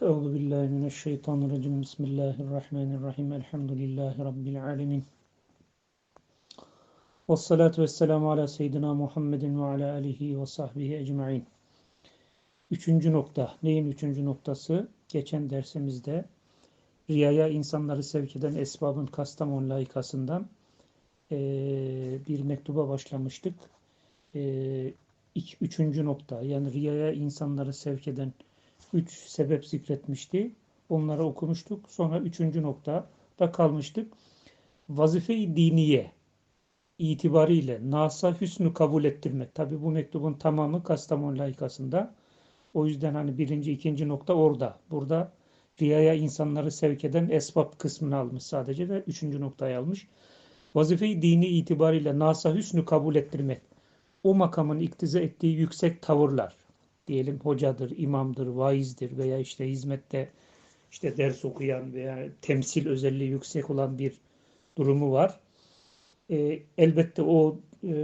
Euzu billahi mineşşeytanirracim. Bismillahirrahmanirrahim. Elhamdülillahi rabbil alamin. Ves salatu vesselamu ala seyyidina Muhammedin ve ala alihi ve sahbihi ecmaîn. Üçüncü nokta. Neyin üçüncü noktası? Geçen dersimizde riyaya insanları sevk eden esbabın Kastamonu layıkasından eee, bir mektuba başlamıştık. İki- üçüncü nokta. Yani riyaya insanları sevk eden üç sebep zikretmişti. Onları okumuştuk. Sonra üçüncü noktada kalmıştık. Vazife-i diniye itibariyle nasa hüsnü kabul ettirmek. Tabi bu mektubun tamamı Kastamonu layıkasında. O yüzden hani birinci, ikinci nokta orada. Burada riyaya insanları sevk eden esbab kısmını almış sadece ve üçüncü noktayı almış. Vazife-i dini itibariyle nasa hüsnü kabul ettirmek. O makamın iktiza ettiği yüksek tavırlar. Diyelim hocadır, imamdır, vaizdir veya işte hizmette işte ders okuyan veya temsil özelliği yüksek olan bir durumu var. E, elbette o e,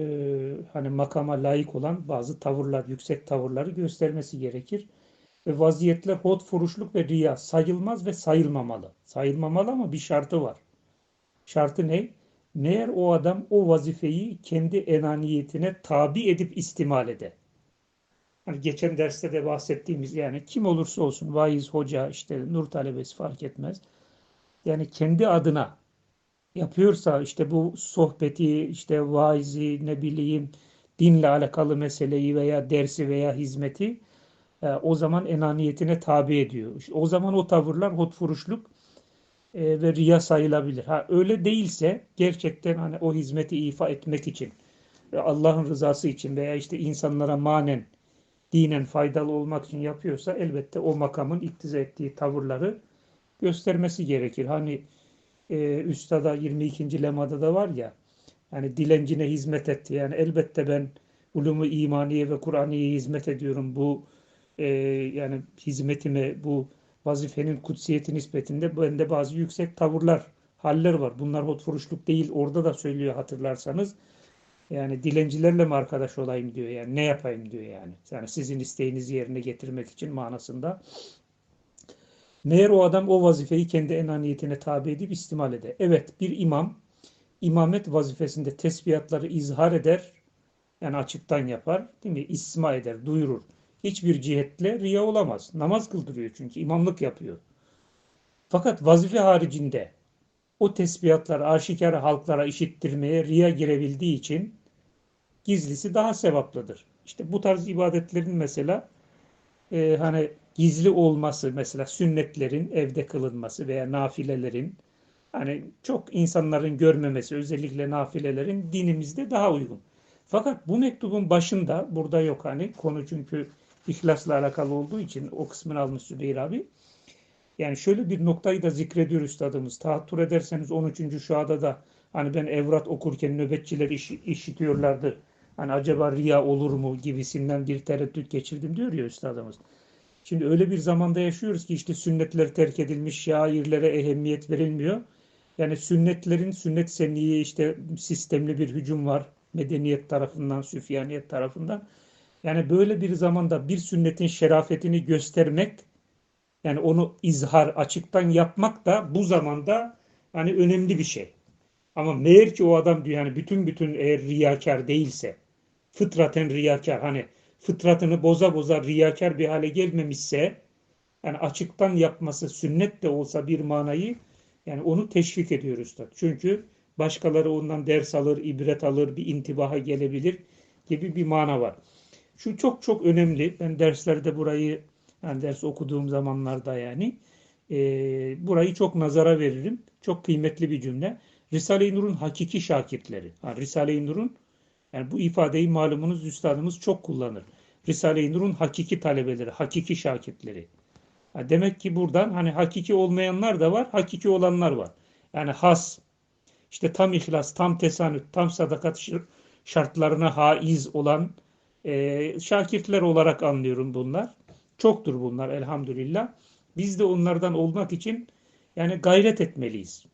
hani makama layık olan bazı tavırlar, yüksek tavırları göstermesi gerekir. Ve vaziyetler hot furuşluk ve riya sayılmaz ve sayılmamalı. Sayılmamalı ama bir şartı var. Şartı ne? Meğer o adam o vazifeyi kendi enaniyetine tabi edip istimal ede. Hani geçen derste de bahsettiğimiz yani kim olursa olsun vaiz, hoca, işte nur talebesi fark etmez. Yani kendi adına yapıyorsa işte bu sohbeti, işte vaizi, ne bileyim dinle alakalı meseleyi veya dersi veya hizmeti e, o zaman enaniyetine tabi ediyor. İşte o zaman o tavırlar hotfuruşluk e, ve riya sayılabilir. Ha öyle değilse gerçekten hani o hizmeti ifa etmek için ve Allah'ın rızası için veya işte insanlara manen dinen faydalı olmak için yapıyorsa elbette o makamın iktiza ettiği tavırları göstermesi gerekir. Hani e, Üstad'a 22. lemada da var ya yani dilencine hizmet etti. Yani elbette ben ulumu imaniye ve Kur'aniye hizmet ediyorum. Bu e, yani hizmetime bu vazifenin kutsiyeti nispetinde bende bazı yüksek tavırlar, haller var. Bunlar hotfuruşluk değil. Orada da söylüyor hatırlarsanız. Yani dilencilerle mi arkadaş olayım diyor yani ne yapayım diyor yani. Yani sizin isteğinizi yerine getirmek için manasında. Meğer o adam o vazifeyi kendi enaniyetine tabi edip istimal eder. Evet bir imam imamet vazifesinde tesbihatları izhar eder. Yani açıktan yapar. Değil mi? İsma eder, duyurur. Hiçbir cihetle riya olamaz. Namaz kıldırıyor çünkü imamlık yapıyor. Fakat vazife haricinde o tesbihatları aşikar halklara işittirmeye riya girebildiği için gizlisi daha sevaplıdır. İşte bu tarz ibadetlerin mesela e, hani gizli olması mesela sünnetlerin evde kılınması veya nafilelerin hani çok insanların görmemesi özellikle nafilelerin dinimizde daha uygun. Fakat bu mektubun başında burada yok hani konu çünkü ihlasla alakalı olduğu için o kısmını almış Zübeyir abi. Yani şöyle bir noktayı da zikrediyor üstadımız. Tahattür ederseniz 13. şuada da hani ben evrat okurken nöbetçiler iş, işitiyorlardı. Hani acaba riya olur mu gibisinden bir tereddüt geçirdim diyor ya üstadımız. Şimdi öyle bir zamanda yaşıyoruz ki işte sünnetler terk edilmiş, şairlere ehemmiyet verilmiyor. Yani sünnetlerin, sünnet senniye işte sistemli bir hücum var. Medeniyet tarafından, Süfyaniyet tarafından. Yani böyle bir zamanda bir sünnetin şerafetini göstermek, yani onu izhar, açıktan yapmak da bu zamanda hani önemli bir şey. Ama meğer ki o adam diyor yani bütün bütün eğer riyakar değilse, fıtraten riyakar hani fıtratını boza boza riyakar bir hale gelmemişse yani açıktan yapması sünnet de olsa bir manayı yani onu teşvik ediyor üstad. Çünkü başkaları ondan ders alır, ibret alır, bir intibaha gelebilir gibi bir mana var. Şu çok çok önemli. Ben derslerde burayı yani ders okuduğum zamanlarda yani e, burayı çok nazara veririm. Çok kıymetli bir cümle. Risale-i Nur'un hakiki şakirtleri. Yani Risale-i Nur'un yani bu ifadeyi malumunuz üstadımız çok kullanır. Risale-i Nur'un hakiki talebeleri, hakiki şakirtleri. Yani demek ki buradan hani hakiki olmayanlar da var, hakiki olanlar var. Yani has, işte tam ihlas, tam tesanüt, tam sadakat şartlarına haiz olan e, şakirtler olarak anlıyorum bunlar. Çoktur bunlar elhamdülillah. Biz de onlardan olmak için yani gayret etmeliyiz.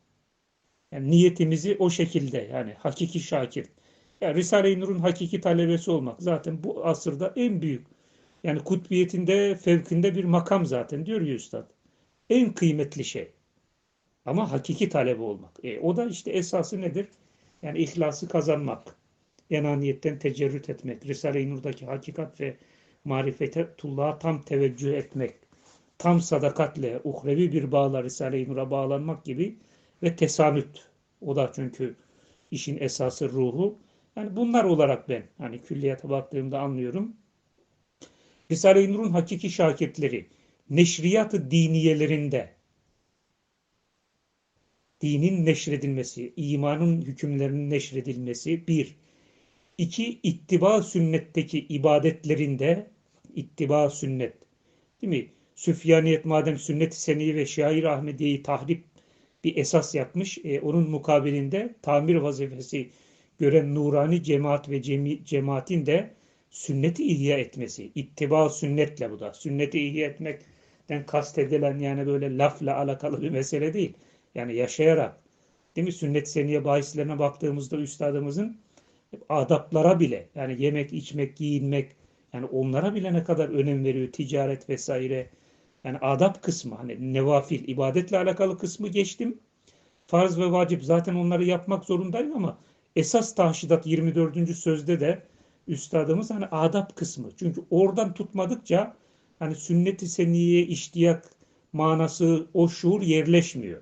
Yani niyetimizi o şekilde yani hakiki şakir. Yani Risale-i Nur'un hakiki talebesi olmak zaten bu asırda en büyük Yani kutbiyetinde fevkinde bir makam zaten diyor ya üstad. En kıymetli şey. Ama hakiki talebi olmak. E, o da işte esası nedir? Yani ihlası kazanmak. Enaniyetten tecerrüt etmek. Risale-i Nur'daki hakikat ve marifetullah'a tam teveccüh etmek. Tam sadakatle, uhrevi bir bağla Risale-i Nur'a bağlanmak gibi ve tesamüt. O da çünkü işin esası ruhu. Yani bunlar olarak ben hani külliyata baktığımda anlıyorum. Risale-i Nur'un hakiki şakirtleri neşriyat-ı diniyelerinde dinin neşredilmesi, imanın hükümlerinin neşredilmesi bir. İki, ittiba sünnetteki ibadetlerinde ittiba sünnet. Değil mi? Süfyaniyet madem sünnet-i seniye ve şair Ahmediye'yi tahrip bir esas yapmış. E, onun mukabilinde tamir vazifesi gören nurani cemaat ve cemi, cemaatin de sünneti ihya etmesi. ittiba sünnetle bu da. Sünneti ihya etmekten kastedilen yani böyle lafla alakalı bir mesele değil. Yani yaşayarak. Değil mi? Sünnet seniye bahislerine baktığımızda üstadımızın adaplara bile yani yemek, içmek, giyinmek yani onlara bile ne kadar önem veriyor ticaret vesaire. Yani adap kısmı hani nevafil ibadetle alakalı kısmı geçtim. Farz ve vacip zaten onları yapmak zorundayım ama esas tahşidat 24. sözde de üstadımız hani adap kısmı. Çünkü oradan tutmadıkça hani sünnet-i seniye iştiyak manası o şuur yerleşmiyor.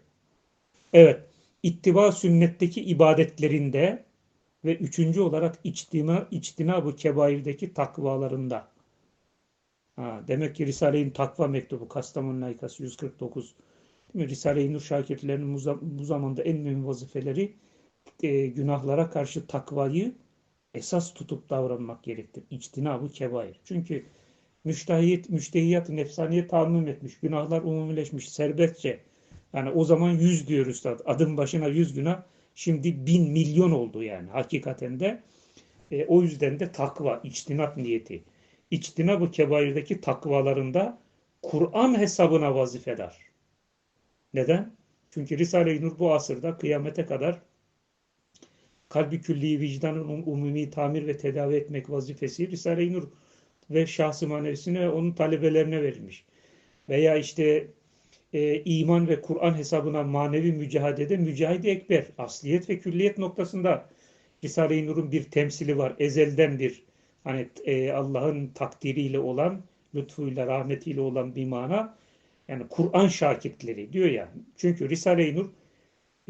Evet, ittiba sünnetteki ibadetlerinde ve üçüncü olarak içtina bu kebayirdeki takvalarında. Ha, demek ki Risale-i Takva mektubu Kastamonu Naykası 149. Risale-i Nur şakirtlerinin bu zamanda en mühim vazifeleri e, günahlara karşı takvayı esas tutup davranmak gerektir. İçtina bu kebair. Çünkü müştehiyet, müştehiyat nefsaniye tahammüm etmiş. Günahlar umumileşmiş. Serbestçe yani o zaman yüz diyor üstad. Adım başına yüz günah. Şimdi bin milyon oldu yani hakikaten de. E, o yüzden de takva, içtinat niyeti. İçtinab-ı kebairdeki takvalarında Kur'an hesabına vazifedar. Neden? Çünkü Risale-i Nur bu asırda kıyamete kadar kalbi külli vicdanın um, umumi tamir ve tedavi etmek vazifesi Risale-i Nur ve şahsı manevisine onun talebelerine verilmiş. Veya işte e, iman ve Kur'an hesabına manevi mücadelede mücahide ekber, asliyet ve külliyet noktasında Risale-i Nur'un bir temsili var. Ezelden bir hani e, Allah'ın takdiriyle olan, lütfuyla, rahmetiyle olan bir mana. Yani Kur'an şakirtleri diyor ya. Çünkü Risale-i Nur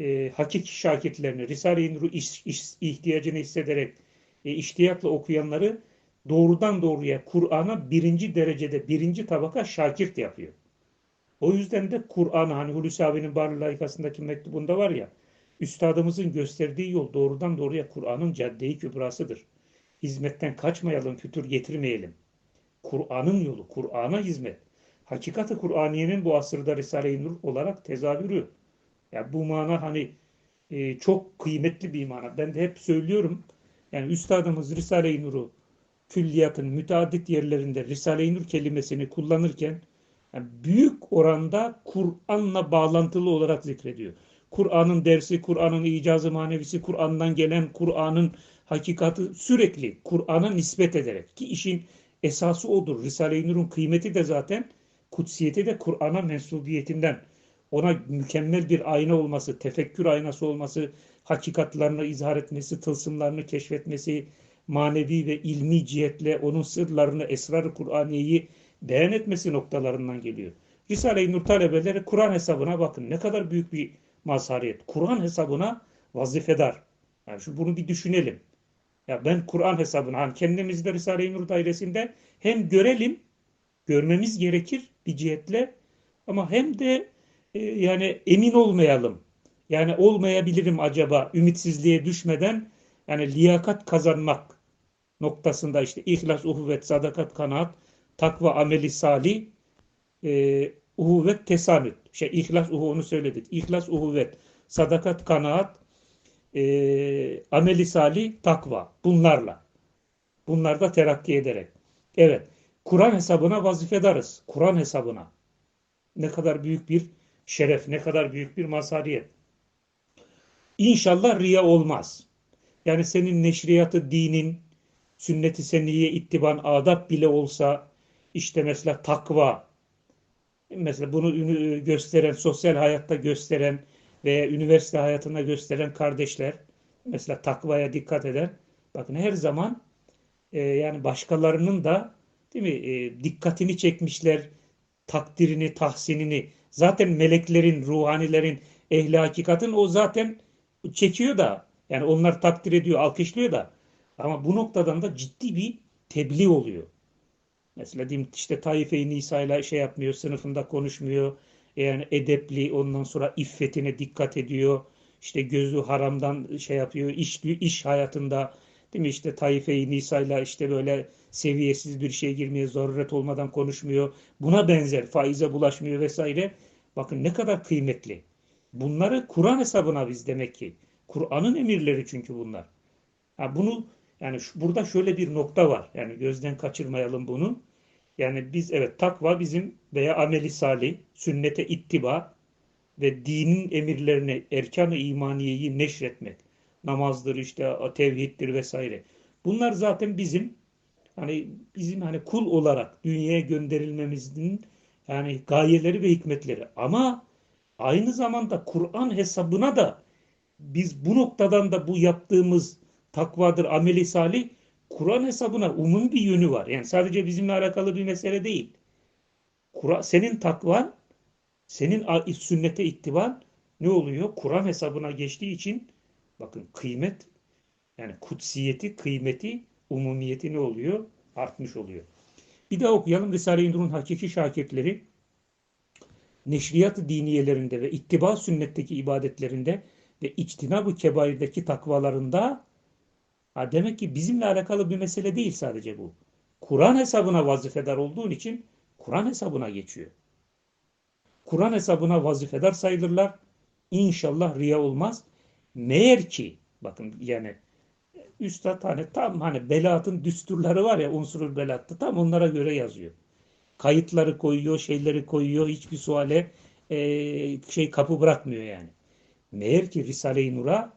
e, hakiki şakirtlerini, Risale-i Nur'u iş, iş, ihtiyacını hissederek e, iştiyakla okuyanları doğrudan doğruya Kur'an'a birinci derecede, birinci tabaka şakirt yapıyor. O yüzden de Kur'an hani Hulusi abinin Barlı Layıkası'ndaki mektubunda var ya üstadımızın gösterdiği yol doğrudan doğruya Kur'an'ın caddeyi kübrasıdır. Hizmetten kaçmayalım, fütür getirmeyelim. Kur'an'ın yolu, Kur'an'a hizmet. Hakikati Kur'aniyenin bu asırda Risale-i Nur olarak tezahürü. Ya yani bu mana hani e, çok kıymetli bir mana. Ben de hep söylüyorum. Yani üstadımız Risale-i Nur'u külliyatın müteaddit yerlerinde Risale-i Nur kelimesini kullanırken yani büyük oranda Kur'an'la bağlantılı olarak zikrediyor. Kur'an'ın dersi, Kur'an'ın icazı manevisi, Kur'an'dan gelen Kur'an'ın hakikati sürekli Kur'an'a nispet ederek ki işin esası odur. Risale-i Nur'un kıymeti de zaten kutsiyeti de Kur'an'a mensubiyetinden ona mükemmel bir ayna olması, tefekkür aynası olması, hakikatlarını izhar etmesi, tılsımlarını keşfetmesi, manevi ve ilmi cihetle onun sırlarını, esrar-ı Kur'aniyeyi beyan etmesi noktalarından geliyor. Risale-i Nur talebeleri Kur'an hesabına bakın. Ne kadar büyük bir mazhariyet. Kur'an hesabına vazifedar. Yani şu bunu bir düşünelim. Ya ben Kur'an hesabına hani kendimizi de Risale-i Nur dairesinde hem görelim, görmemiz gerekir bir cihetle ama hem de yani emin olmayalım. Yani olmayabilirim acaba ümitsizliğe düşmeden yani liyakat kazanmak noktasında işte ihlas, uhuvvet, sadakat, kanaat takva, ameli salih, e, uhuvvet, tesamüt. Şey, ihlas, uhu onu söyledik. İhlas, uhuvvet, sadakat, kanaat, e, ameli salih, takva. Bunlarla. Bunlarda terakki ederek. Evet. Kur'an hesabına vazifedarız. Kur'an hesabına. Ne kadar büyük bir şeref, ne kadar büyük bir mazhariyet. İnşallah riya olmaz. Yani senin neşriyatı dinin, sünnet-i senniye ittiban adab bile olsa işte mesela takva, mesela bunu gösteren, sosyal hayatta gösteren veya üniversite hayatında gösteren kardeşler, mesela takvaya dikkat eden, bakın her zaman e, yani başkalarının da değil mi e, dikkatini çekmişler, takdirini, tahsinini. Zaten meleklerin, ruhanilerin, ehli hakikatin o zaten çekiyor da yani onlar takdir ediyor, alkışlıyor da ama bu noktadan da ciddi bir tebliğ oluyor. Mesela diyeyim işte Taife-i Nisa ile şey yapmıyor, sınıfında konuşmuyor. Yani edepli, ondan sonra iffetine dikkat ediyor. İşte gözü haramdan şey yapıyor, iş, iş hayatında değil mi işte Taife-i Nisa ile işte böyle seviyesiz bir şeye girmeye zaruret olmadan konuşmuyor. Buna benzer faize bulaşmıyor vesaire. Bakın ne kadar kıymetli. Bunları Kur'an hesabına biz demek ki. Kur'an'ın emirleri çünkü bunlar. Ha bunu yani şu, burada şöyle bir nokta var. Yani gözden kaçırmayalım bunu. Yani biz evet takva bizim veya ameli salih, sünnete ittiba ve dinin emirlerini, erkan-ı imaniyeyi neşretmek. Namazdır işte, tevhiddir vesaire. Bunlar zaten bizim hani bizim hani kul olarak dünyaya gönderilmemizin yani gayeleri ve hikmetleri. Ama aynı zamanda Kur'an hesabına da biz bu noktadan da bu yaptığımız takvadır, ameli salih Kur'an hesabına umum bir yönü var. Yani sadece bizimle alakalı bir mesele değil. Kur'an senin takvan, senin sünnete ittiban ne oluyor? Kur'an hesabına geçtiği için bakın kıymet yani kutsiyeti, kıymeti, umumiyeti ne oluyor? Artmış oluyor. Bir daha okuyalım. Risale-i Nur'un hakiki şakirtleri neşriyat diniyelerinde ve ittiba sünnetteki ibadetlerinde ve içtinab-ı kebairdeki takvalarında ha demek ki bizimle alakalı bir mesele değil sadece bu. Kur'an hesabına vazifedar olduğun için Kur'an hesabına geçiyor. Kur'an hesabına vazifedar sayılırlar. İnşallah riya olmaz. Meğer ki bakın yani üstad hani tam hani belatın düsturları var ya unsurul belattı tam onlara göre yazıyor. Kayıtları koyuyor, şeyleri koyuyor. Hiçbir suale e, şey kapı bırakmıyor yani. Meğer ki Risale-i Nur'a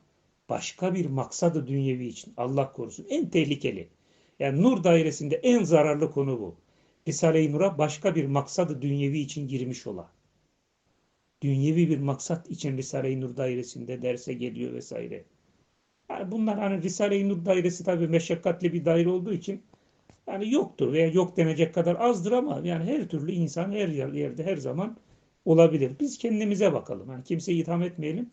başka bir maksadı dünyevi için Allah korusun en tehlikeli. Yani nur dairesinde en zararlı konu bu. Risale-i Nur'a başka bir maksadı dünyevi için girmiş ola. Dünyevi bir maksat için Risale-i Nur dairesinde derse geliyor vesaire. Yani bunlar hani Risale-i Nur dairesi tabii meşakkatli bir daire olduğu için yani yoktur veya yok denecek kadar azdır ama yani her türlü insan her yerde her zaman olabilir. Biz kendimize bakalım. Yani kimseyi itham etmeyelim.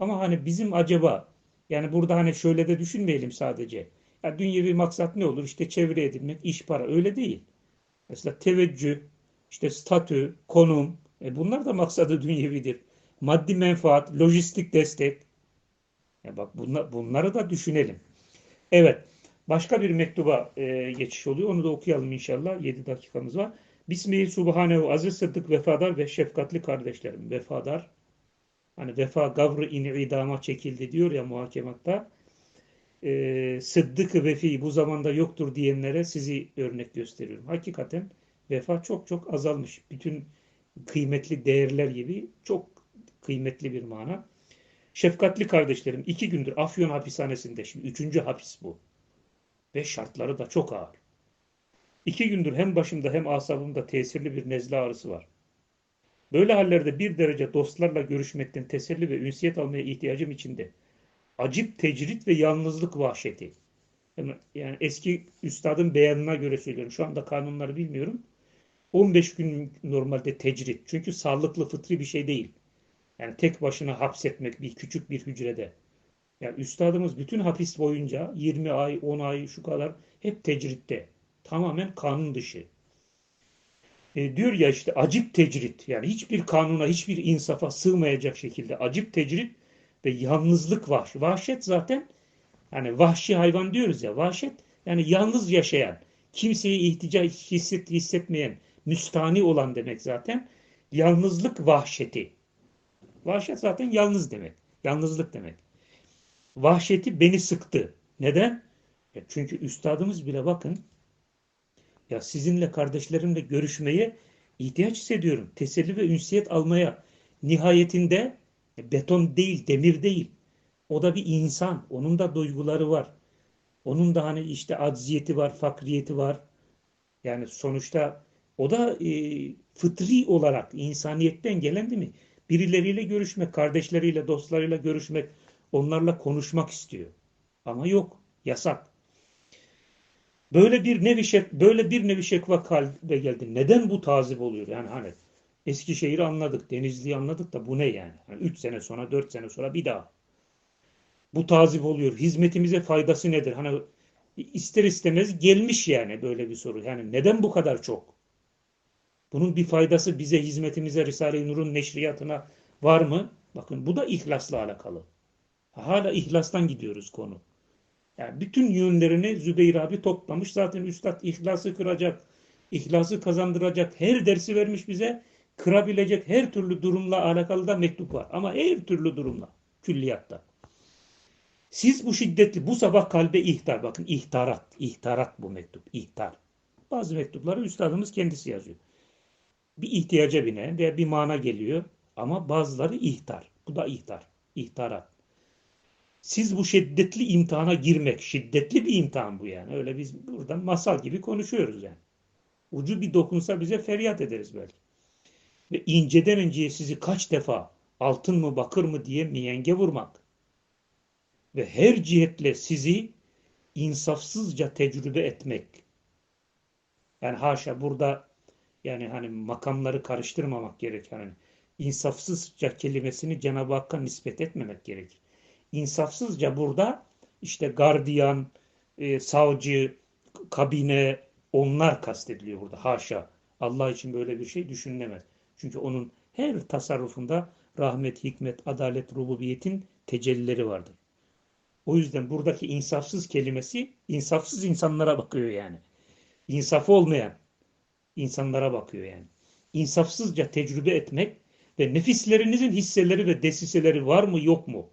Ama hani bizim acaba yani burada hani şöyle de düşünmeyelim sadece. Ya dünyevi maksat ne olur? İşte çevre edilmek, iş para. Öyle değil. Mesela teveccüh, işte statü, konum. E bunlar da maksadı dünyevidir. Maddi menfaat, lojistik destek. Ya bak bunlar, bunları da düşünelim. Evet. Başka bir mektuba e, geçiş oluyor. Onu da okuyalım inşallah. 7 dakikamız var. Bismihi Subhanehu aziz sıddık vefadar ve şefkatli kardeşlerim. Vefadar. Hani vefa gavrı in idama çekildi diyor ya muhakematta. E, sıddık vefi bu zamanda yoktur diyenlere sizi örnek gösteriyorum. Hakikaten vefa çok çok azalmış. Bütün kıymetli değerler gibi çok kıymetli bir mana. Şefkatli kardeşlerim iki gündür Afyon hapishanesinde şimdi üçüncü hapis bu. Ve şartları da çok ağır. İki gündür hem başımda hem asabımda tesirli bir nezle ağrısı var. Böyle hallerde bir derece dostlarla görüşmekten teselli ve ünsiyet almaya ihtiyacım içinde. Acip tecrit ve yalnızlık vahşeti. Yani eski üstadın beyanına göre söylüyorum. Şu anda kanunları bilmiyorum. 15 gün normalde tecrit. Çünkü sağlıklı fıtri bir şey değil. Yani tek başına hapsetmek bir küçük bir hücrede. Yani üstadımız bütün hapis boyunca 20 ay, 10 ay şu kadar hep tecritte. Tamamen kanun dışı. E, diyor ya işte acip tecrit yani hiçbir kanuna, hiçbir insafa sığmayacak şekilde acip tecrit ve yalnızlık var. Vahşet zaten yani vahşi hayvan diyoruz ya vahşet yani yalnız yaşayan, kimseye ihtiyaç hisset, hissetmeyen, müstani olan demek zaten. Yalnızlık vahşeti. Vahşet zaten yalnız demek. Yalnızlık demek. Vahşeti beni sıktı. Neden? Ya çünkü üstadımız bile bakın ya sizinle kardeşlerimle görüşmeye ihtiyaç hissediyorum. Teselli ve ünsiyet almaya. Nihayetinde beton değil, demir değil. O da bir insan. Onun da duyguları var. Onun da hani işte acziyeti var, fakriyeti var. Yani sonuçta O da e, fıtri olarak insaniyetten gelen değil mi? Birileriyle görüşmek, kardeşleriyle, dostlarıyla görüşmek, onlarla konuşmak istiyor. Ama yok, yasak. Böyle bir nevi şek, böyle bir nevi şekva kalbe geldi. Neden bu tazip oluyor? Yani hani Eskişehir'i anladık, Denizli'yi anladık da bu ne yani? yani? Üç sene sonra, dört sene sonra bir daha. Bu tazip oluyor. Hizmetimize faydası nedir? Hani ister istemez gelmiş yani böyle bir soru. Yani neden bu kadar çok? Bunun bir faydası bize, hizmetimize, Risale-i Nur'un neşriyatına var mı? Bakın bu da ihlasla alakalı. Hala ihlastan gidiyoruz konu. Yani bütün yönlerini Zübeyir abi toplamış. Zaten Üstad ihlası kıracak, ihlası kazandıracak her dersi vermiş bize. Kırabilecek her türlü durumla alakalı da mektup var. Ama her türlü durumla, külliyatta. Siz bu şiddetli, bu sabah kalbe ihtar. Bakın ihtarat, ihtarat bu mektup, ihtar. Bazı mektupları üstadımız kendisi yazıyor. Bir ihtiyaca binen veya bir mana geliyor. Ama bazıları ihtar. Bu da ihtar, ihtarat. Siz bu şiddetli imtihana girmek, şiddetli bir imtihan bu yani. Öyle biz buradan masal gibi konuşuyoruz yani. Ucu bir dokunsa bize feryat ederiz belki. Ve inceden inceye sizi kaç defa altın mı bakır mı diye miyenge vurmak. Ve her cihetle sizi insafsızca tecrübe etmek. Yani haşa burada yani hani makamları karıştırmamak gerek. Yani insafsızca kelimesini Cenab-ı Hakk'a nispet etmemek gerekir insafsızca burada işte gardiyan, e, savcı, kabine onlar kastediliyor burada. Haşa. Allah için böyle bir şey düşünülemez. Çünkü onun her tasarrufunda rahmet, hikmet, adalet, rububiyetin tecellileri vardır. O yüzden buradaki insafsız kelimesi insafsız insanlara bakıyor yani. İnsafı olmayan insanlara bakıyor yani. İnsafsızca tecrübe etmek ve nefislerinizin hisseleri ve desiseleri var mı yok mu?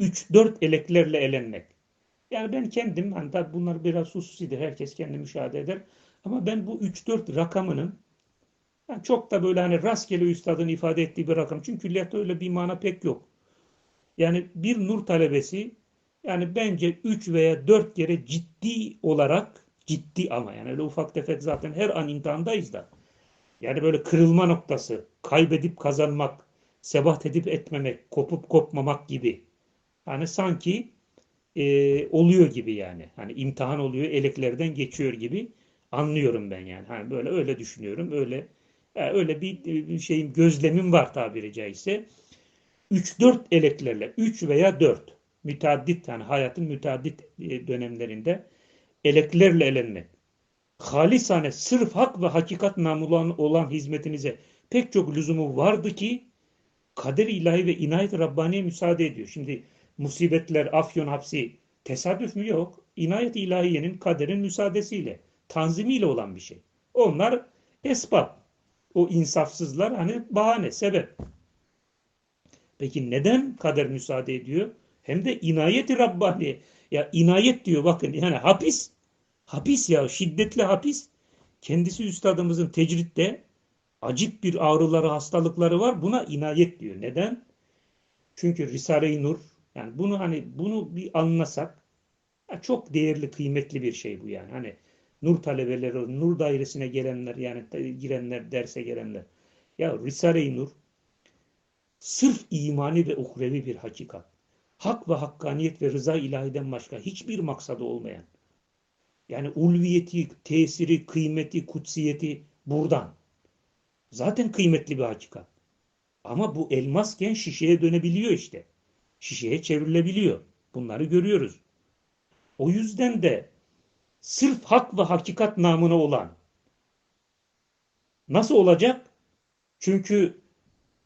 3-4 eleklerle elenmek. Yani ben kendim, hani tabi bunlar biraz hususidir, herkes kendi müşahede eder. Ama ben bu 3-4 rakamının yani çok da böyle hani rastgele üstadın ifade ettiği bir rakam. Çünkü külliyatta öyle bir mana pek yok. Yani bir nur talebesi yani bence 3 veya 4 kere ciddi olarak ciddi ama yani öyle ufak tefek zaten her an imtihandayız da. Yani böyle kırılma noktası, kaybedip kazanmak, sebat edip etmemek, kopup kopmamak gibi Hani sanki e, oluyor gibi yani. Hani imtihan oluyor, eleklerden geçiyor gibi anlıyorum ben yani. Hani böyle öyle düşünüyorum. Öyle yani öyle bir, bir şeyin gözlemim var tabiri caizse. 3-4 eleklerle 3 veya 4 müteaddit yani hayatın müteaddit e, dönemlerinde eleklerle elenmek. Halisane sırf hak ve hakikat namı olan hizmetinize pek çok lüzumu vardı ki kader ilahi ve inayet Rabbani'ye müsaade ediyor. Şimdi musibetler, afyon hapsi tesadüf mü? Yok. İnayet ilahiyenin kaderin müsaadesiyle, tanzimiyle olan bir şey. Onlar esbab. O insafsızlar hani bahane, sebep. Peki neden kader müsaade ediyor? Hem de inayeti Rabbani. Ya inayet diyor bakın yani hapis. Hapis ya şiddetli hapis. Kendisi üstadımızın tecritte acip bir ağrıları, hastalıkları var. Buna inayet diyor. Neden? Çünkü Risale-i Nur yani bunu hani bunu bir anlasak çok değerli, kıymetli bir şey bu yani. Hani nur talebeleri, nur dairesine gelenler yani girenler, derse gelenler. Ya Risale-i Nur sırf imani ve uhrevi bir hakikat. Hak ve hakkaniyet ve rıza ilahiden başka hiçbir maksadı olmayan. Yani ulviyeti, tesiri, kıymeti, kutsiyeti buradan. Zaten kıymetli bir hakikat. Ama bu elmasken şişeye dönebiliyor işte şişeye çevrilebiliyor. Bunları görüyoruz. O yüzden de sırf hak ve hakikat namına olan nasıl olacak? Çünkü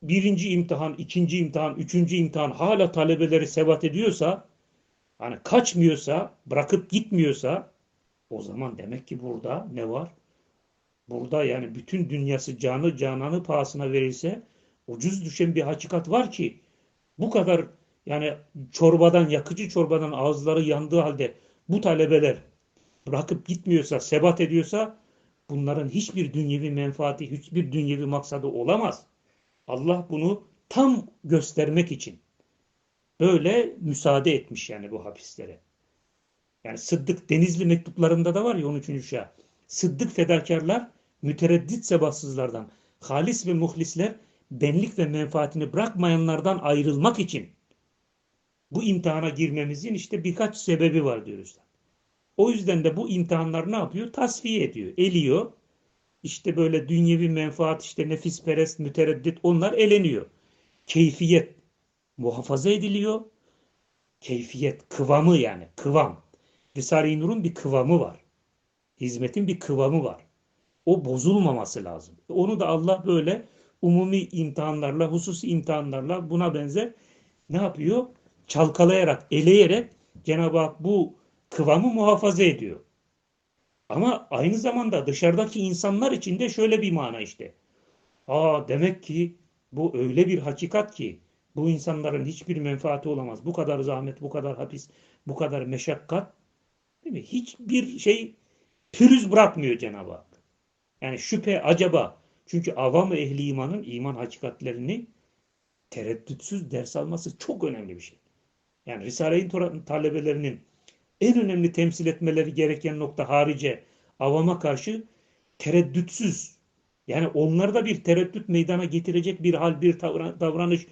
birinci imtihan, ikinci imtihan, üçüncü imtihan hala talebeleri sebat ediyorsa, hani kaçmıyorsa, bırakıp gitmiyorsa, o zaman demek ki burada ne var? Burada yani bütün dünyası canı cananı pahasına verilse ucuz düşen bir hakikat var ki bu kadar yani çorbadan, yakıcı çorbadan ağızları yandığı halde bu talebeler bırakıp gitmiyorsa, sebat ediyorsa bunların hiçbir dünyevi menfaati, hiçbir dünyevi maksadı olamaz. Allah bunu tam göstermek için böyle müsaade etmiş yani bu hapislere. Yani Sıddık Denizli mektuplarında da var ya 13. şah. Sıddık fedakarlar mütereddit sebatsızlardan, halis ve muhlisler benlik ve menfaatini bırakmayanlardan ayrılmak için bu imtihana girmemizin işte birkaç sebebi var diyoruz. O yüzden de bu imtihanlar ne yapıyor? Tasfiye ediyor, eliyor. İşte böyle dünyevi menfaat, işte nefisperest, mütereddit onlar eleniyor. Keyfiyet muhafaza ediliyor. Keyfiyet, kıvamı yani, kıvam. Risale-i Nur'un bir kıvamı var. Hizmetin bir kıvamı var. O bozulmaması lazım. Onu da Allah böyle umumi imtihanlarla, hususi imtihanlarla buna benzer ne yapıyor? Çalkalayarak, eleyerek Cenab-ı Hak bu kıvamı muhafaza ediyor. Ama aynı zamanda dışarıdaki insanlar için de şöyle bir mana işte. Aa demek ki bu öyle bir hakikat ki bu insanların hiçbir menfaati olamaz. Bu kadar zahmet, bu kadar hapis, bu kadar meşakkat değil mi? Hiçbir şey pürüz bırakmıyor Cenab-ı Hak. Yani şüphe, acaba. Çünkü avam ehli imanın iman hakikatlerini tereddütsüz ders alması çok önemli bir şey. Yani Risale-i talebelerinin en önemli temsil etmeleri gereken nokta harice avama karşı tereddütsüz yani onlarda bir tereddüt meydana getirecek bir hal bir davranış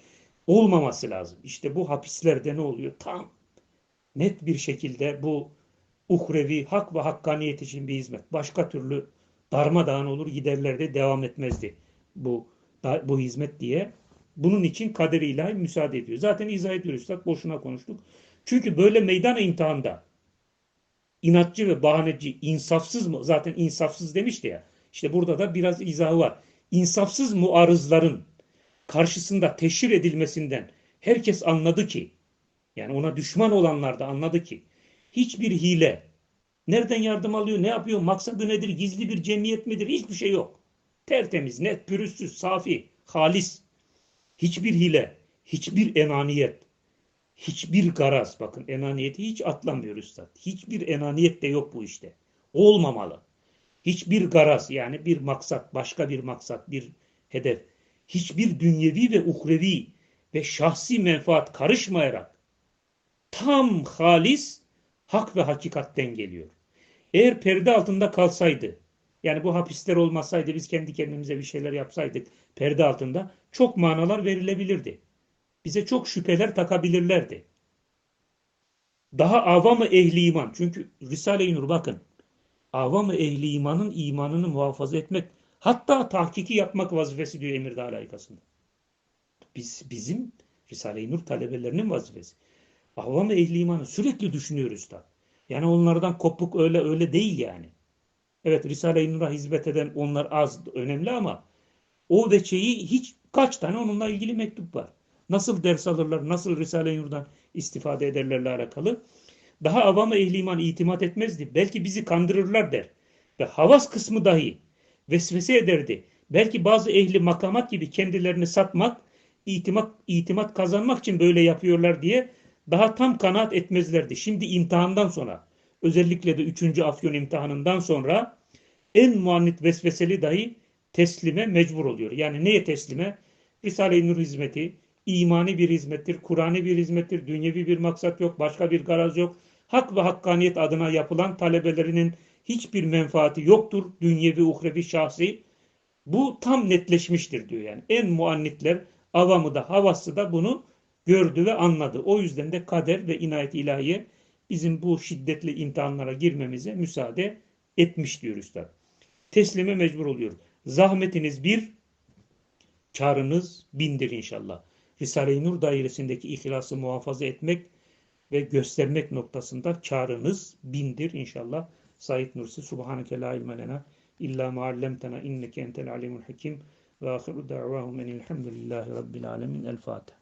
olmaması lazım. İşte bu hapislerde ne oluyor? Tam net bir şekilde bu uhrevi hak ve hakkaniyet için bir hizmet. Başka türlü darmadağın olur giderlerde devam etmezdi bu bu hizmet diye. Bunun için kader ilahi müsaade ediyor. Zaten izah ediyoruz. Boşuna konuştuk. Çünkü böyle meydan imtihanda inatçı ve bahaneci, insafsız mı? Zaten insafsız demişti ya. İşte burada da biraz izahı var. İnsafsız muarızların karşısında teşhir edilmesinden herkes anladı ki, yani ona düşman olanlar da anladı ki, hiçbir hile, nereden yardım alıyor, ne yapıyor, maksadı nedir, gizli bir cemiyet midir, hiçbir şey yok. Tertemiz, net, pürüzsüz, safi, halis. Hiçbir hile, hiçbir enaniyet, hiçbir garaz, bakın enaniyeti hiç atlamıyor üstad. Hiçbir enaniyet de yok bu işte. Olmamalı. Hiçbir garaz yani bir maksat, başka bir maksat, bir hedef. Hiçbir dünyevi ve uhrevi ve şahsi menfaat karışmayarak tam halis hak ve hakikatten geliyor. Eğer perde altında kalsaydı, yani bu hapisler olmasaydı biz kendi kendimize bir şeyler yapsaydık perde altında çok manalar verilebilirdi bize çok şüpheler takabilirlerdi. Daha avam-ı ehli iman. Çünkü Risale-i Nur bakın. Avam-ı ehli imanın imanını muhafaza etmek hatta tahkiki yapmak vazifesi diyor Emirdağ layıkasında. Biz, bizim Risale-i Nur talebelerinin vazifesi. Avam-ı ehli imanı sürekli düşünüyoruz da. Yani onlardan kopuk öyle öyle değil yani. Evet Risale-i Nur'a hizmet eden onlar az önemli ama o veçeyi hiç kaç tane onunla ilgili mektup var nasıl ders alırlar, nasıl Risale-i Nur'dan istifade ederlerle alakalı. Daha avama ehli iman itimat etmezdi. Belki bizi kandırırlar der. Ve havas kısmı dahi vesvese ederdi. Belki bazı ehli makamat gibi kendilerini satmak, itimat, itimat kazanmak için böyle yapıyorlar diye daha tam kanaat etmezlerdi. Şimdi imtihandan sonra, özellikle de 3. Afyon imtihanından sonra en muannit vesveseli dahi teslime mecbur oluyor. Yani neye teslime? Risale-i Nur hizmeti, imani bir hizmettir, Kur'an'ı bir hizmettir, dünyevi bir maksat yok, başka bir garaz yok. Hak ve hakkaniyet adına yapılan talebelerinin hiçbir menfaati yoktur, dünyevi, uhrevi, şahsi. Bu tam netleşmiştir diyor yani. En muannitler, avamı da, havası da bunu gördü ve anladı. O yüzden de kader ve inayet ilahiye bizim bu şiddetli imtihanlara girmemize müsaade etmiş diyor Üstad. Teslime mecbur oluyor. Zahmetiniz bir, karınız bindir inşallah. Risale-i Nur dairesindeki ihlası muhafaza etmek ve göstermek noktasında karınız bindir inşallah. Said Nursi Subhaneke la ilme lena illa ma allamtena inneke entel alimul hakim ve ahiru da'vahum enilhamdülillahi rabbil alemin. El Fatiha.